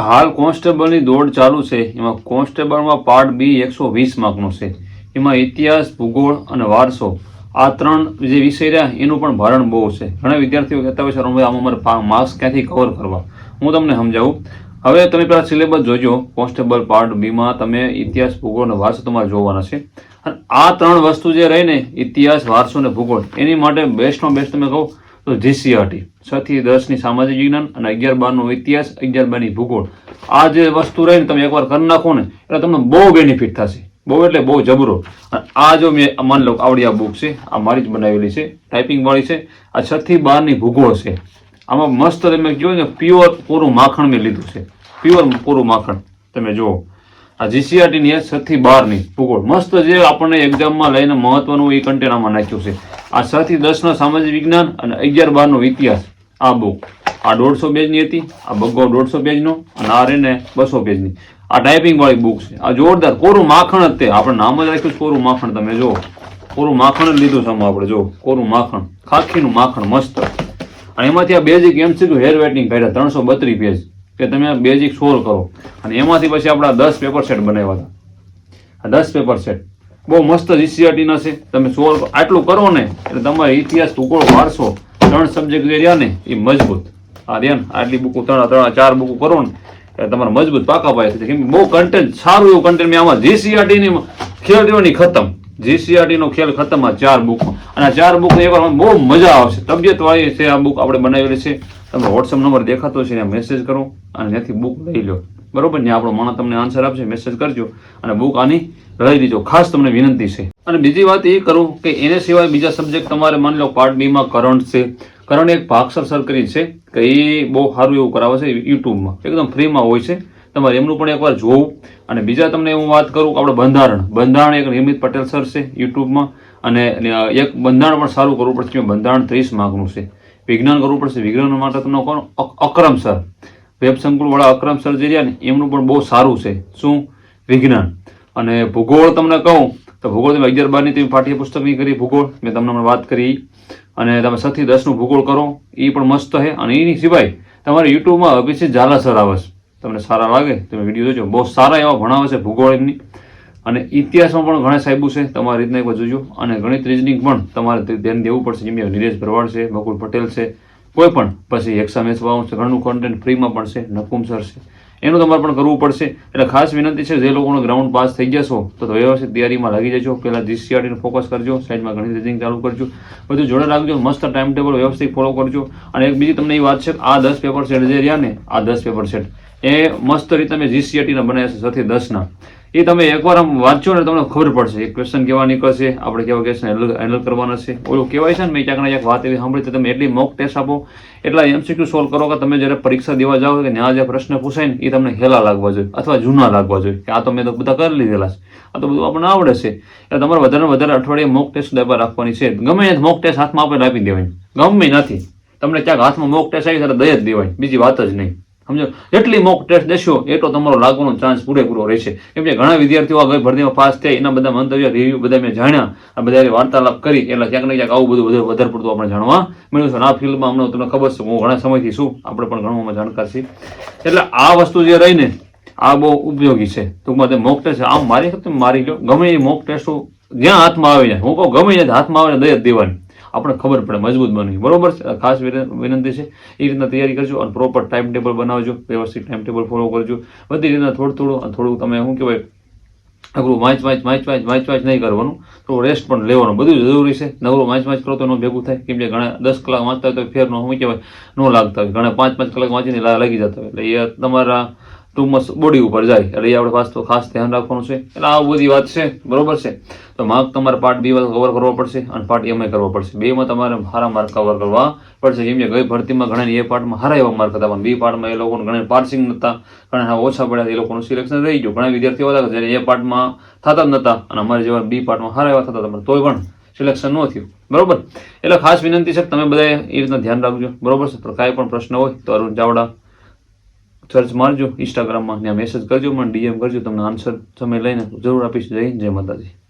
હાલ કોન્સ્ટેબલની દોડ ચાલુ છે. એમાં કોન્સ્ટેબલમાં પાર્ટ બી એકસો વીસ માર્કનો છે. એમાં ઇતિહાસ, ભૂગોળ અને વારસો આ ત્રણ જે વિષય રહ્યા એનું પણ ભારણ બહુ છે. ઘણા વિદ્યાર્થીઓ કહેતા હોય છે રમભાઈ આમાં મારે માર્ક્સ ક્યાંથી કવર કરવા? હું તમને સમજાવું. હવે તમે પેલા સિલેબસ જોજો. કોન્સ્ટેબલ પાર્ટ બીમાં તમે ઇતિહાસ, ભૂગોળ અને વારસો તમારે જોવાના છે. અને આ ત્રણ વસ્તુ જે રહીને ઇતિહાસ, વારસો અને ભૂગોળ, એની માટે બેસ્ટમાં બેસ્ટ તમે કહો તો જીસીઆરટી. છ થી દસની સામાજિક વિજ્ઞાન અને અગિયાર બારનો ઇતિહાસ, અગિયાર બારની ભૂગોળ. આ જે વસ્તુ રહીને તમે એકવાર કરી નાખો ને, એટલે તમને બહુ બેનિફિટ થશે. બહુ એટલે બહુ જબરો. આ જો મેં, માની લો આવડી આ બુક છે, આ મારી જ બનાવેલી છે ટાઈપિંગ વાળી છે, આ છ થી બારની ભૂગોળ છે. આમાં મસ્ત તમે કહો ને પ્યોર પૂરું માખણ મેં લીધું છે. પ્યોર પૂરું માખણ. તમે જુઓ. આ જીસીઆરટી ની છ થી બારની ભૂગોળ. મસ્ત જે આપણને એક્ઝામમાં લઈને મહત્વનું એ કન્ટેનમાં નાખ્યું છે. આ છ થી દસ નો સામાજિક વિજ્ઞાન અને અગિયાર બાર નો ઇતિહાસ. આ બુક આ દોઢસો પેજની હતી, આ બગ્ગો દોઢસો પેજનો અને આ રહીને બસો પેજની. આ ટાઈપિંગ વાળી બુક છે. આ જોરદાર કોરું માખણ જ તે. આપણે નામ જ રાખ્યું કોરું માખણ. તમે જુઓ. કોરું માખણ જ લીધું છે આપણે. જો કોરું માખણ. ખાખીનું માખણ મસ્ત. અને એમાંથી આ બેઝિક એમસીક્યુ હેર વેટિંગ કાઢ્યા. ત્રણસો બત્રીસ પેજ કે તમે બેઝિક સોલ્વ કરો. અને એમાંથી પછી આપણા દસ પેપર સેટ બનાવ્યા હતા. આ દસ પેપર સેટ બહુ મસ્ત જીસીઆરટી ના છે. તમે સોલ્વ આટલું કરો ને, એટલે તમારે ઇતિહાસ ભૂગોળ વારસો? ત્રણ સબ્જેક્ટ જે રહ્યા ને, એ મજબૂત. આ રહ્યા ને, આટલી બુકો ત્રણ ત્રણ ચાર બુકો કરો ને, એટલે તમારે મજબૂત પાકા પાય છે. કેમ બહુ કન્ટેન્ટ સારું એવું કન્ટેન્ટ મેં આમાં જીસીઆરટીની ખેલ દેવાની ખતમ. જીસીઆરટી નો ખેલ ખતમ આ ચાર બુક અને આ ચાર બુક એકવાર બહુ મજા આવશે. તબિયત વાળી છે આ બુક આપણે બનાવેલી છે. તમે વોટ્સઅપ નંબર દેખાતો છે ત્યાં મેસેજ કરો અને ત્યાંથી બુક લઈ લો. બરોબર? ને આપણો માણસ તમને આન્સર આપશે મેસેજ કરજો અને બુક આની લઈ લીજો ખાસ તમને વિનંતી છે. અને બીજી વાત એ કરું કે એને સિવાય બીજા સબ્જેક્ટ તમારે માની લો પાર્ટ બીમાં કરંટ છે. કરંટ એક ભાગસર સર કરી છે કે એ બહુ સારું એવું કરાવે છે યુટ્યુબમાં એકદમ ફ્રીમાં હોય છે. તમારે એમનું પણ એકવાર જોવું. અને બીજા તમને હું વાત કરું આપણે બંધારણ. બંધારણ એક નિયમિત પટેલ સર છે યુટ્યુબમાં અને એક બંધારણ પણ સારું કરવું પડશે. બંધારણ ત્રીસ માર્કનું છે. વિજ્ઞાન કરવું પડશે. વિજ્ઞાન માટે તમને કોણ? અક્રમ સર. વેબ સંકુલવાળા અક્રમ સર જે રહ્યા ને, એમનું પણ બહુ સારું છે. શું? વિજ્ઞાન. અને ભૂગોળ તમને કહું, તો ભૂગોળ તમે અગિયાર બારની તમે પાઠ્યપુસ્તકની કરી, ભૂગોળ. મેં તમને વાત કરી. અને તમે છ દસનું ભૂગોળ કરો એ પણ મસ્ત છે અને એની સિવાય તમારે યુટ્યુબમાં અભિષેક ઝાલા સર આવે છે. તમને સારા લાગે, તમે વીડિયો જોજો. બહુ સારા એવા ભણાવે છે ભૂગોળ એમની અને ઇતિહાસમાં પણ ઘણા સાહેબો છે, તમારી રીતના એકવાર જોજો. અને ગણિત રીઝનિંગ પણ તમારે ધ્યાન દેવું પડશે. જેમ કે નીરજ ભરવાડ છે, મકુલ પટેલ છે, કોઈ પણ. પછી એક્ઝામ એસવાનું છે ઘણું કોન્ટેન્ટ ફ્રીમાં પણ છે, નકુમ સર છે. એનું તમારે પણ કરવું પડશે. એટલે ખાસ વિનંતી છે, જે લોકોનો ગ્રાઉન્ડ પાસ થઈ જશો, તો વ્યવસ્થિત તૈયારીમાં લાગી જજો. પહેલાં જીસીઆરટીને ફોકસ કરજો, સાઈડમાં ઘણી રીડિંગ ચાલુ કરજો. બધું જોડે રાખજો, મસ્ત ટાઈમ ટેબલ વ્યવસ્થિત ફોલો કરજો. અને એક બીજી તમને એ વાત છે આ દસ પેપર સેટ જે રહ્યા ને, આ દસ પેપર સેટ એ મસ્ત રીતે અમે જીસીઆરટીના બનાવ્યા છે સાથે દસના. એ તમે એકવાર આમ વાંચો ને તમને ખબર પડશે. એક ક્વેશ્ચન કેવા નીકળશે? આપણે કેવા ક્વેશ્ચન હેન્ડલ કરવાના છે? ઓલું કહેવાય છે ને, મેં ક્યાંક એક વાત એવી સાંભળી તમે એટલી મોક ટેસ્ટ આપો. એટલા એમસીક્યુ સોલ્વ કરો કે તમે જ્યારે પરીક્ષા દેવા જાઓ કે ત્યાં જે પ્રશ્ન પૂછાય ને, એ તમને હેલા લાગવા જોઈએ અથવા જૂના લાગવા જોઈએ કે આ તો મેં તો બધા કરી લીધેલા છે. આ તો બધું આપણને આવડે છે. એટલે તમારે વધારે વધારે અઠવાડિયે મોક ટેસ્ટ લેવા રાખવાની છે. ગમે એ મોક ટેસ્ટ હાથમાં આપણે આપી દેવાની ગમે નથી. તમને ક્યાંક હાથમાં મોક ટેસ્ટ આવી ત્યારે દઈ જ દેવાય. બીજી વાત જ નહીં. સમજો? જેટલી મોક ટેસ્ટ દેશો એટલો તમારો લાગવાનો ચાન્સ પૂરેપૂરો રહેશે. કેમ કે ઘણા વિદ્યાર્થીઓ આ ભરતીમાં પાસ થયા, એના બધા મંતવ્ય રિવ્યુ બધા મેં જાણ્યા. આ બધા વાર્તાલાપ કરી, એટલે ક્યાંક ને ક્યાંક આવું બધું વધારે વધારે પડતું આપણે જાણવા મળ્યું છે. આ ફિલ્ડમાં અમને તમને ખબર છે, હું ઘણા સમયથી છું, આપણે પણ ઘણું જાણકાર છીએ. એટલે આ વસ્તુ જે રહીને, આ બહુ ઉપયોગી છે. ટૂંકમાં તે મોક ટેસ્ટ આમ મારી શકતો મારી લો ગમે એ મોક ટેસ્ટો જ્યાં હાથમાં આવી જાય હું કહું, ગમે ત્યાં હાથમાં આવે દઈ જ દેવાની. આપણે ખબર પડે, મજબૂત બનવી બરોબર ખાસ વિન- વિનંતી છે. એ રીતના તૈયારી કરજો અને પ્રોપર ટાઈમ ટેબલ બનાવજો. વ્યવસ્થિત ટાઈમ ટેબલ ફોલો કરજો. બધી રીતના થોડું થોડું થોડું તમે શું કહેવાય અઘરું વાંચ વાંચ વાંચ વાંચ વાંચ વાંચ નહીં કરવાનું. થોડું રેસ્ટ પણ લેવાનું. બધું જરૂરી છે. નવરું વાંચ વાંચ કરો તો એનું ભેગું થાય. કેમ કે ઘણા દસ કલાક વાંચતા હોય તો ફેર નો, શું કહેવાય, ન લાગતા હોય. ઘણા પાંચ પાંચ કલાક વાંચીને લાગી જતા હોય. એટલે એ તમારા ટૂંકમાં બોડી ઉપર જાય. એટલે એ આપણે વાસ્તુ ખાસ ધ્યાન રાખવાનું છે. એટલે આ બધી વાત છે. બરોબર છે? તો માર્ક તમારે પાર્ટ બી કવર કરવો પડશે અને પાર્ટ એમાં કરવો પડશે. બેમાં તમારે સારા માર્ક કવર કરવા પડશે. જેમ કે ગઈ ભરતીમાં ઘણા એ પાર્ટમાં સારા એવા માર્ક હતા. પણ બી પાર્ટમાં એ લોકોને ઘણા પાર્સિંગ નહોતા ઘણા ઓછા પડ્યા એ લોકોનું સિલેક્શન રહી ગયું. ઘણા વિદ્યાર્થીઓ હતા કે એ પાર્ટમાં થતા જ નહોતા અને અમારે જેવા બી પાર્ટમાં સારા એવા થતા હતા. તોય પણ સિલેક્શન ન થયું. બરોબર? એટલે ખાસ વિનંતી છે તમે બધા એ રીતના ધ્યાન રાખજો. બરોબર છે? તો કાંઈ પણ પ્રશ્ન હોય તો અરુણ ચાવડા સર્ચ મારજો ઇન્સ્ટાગ્રામમાં ત્યાં મેસેજ કરજો, મને ડીએમ કરજો, તમને આન્સર તમે લઈને જરૂર આપીશ. જય જય માતાજી.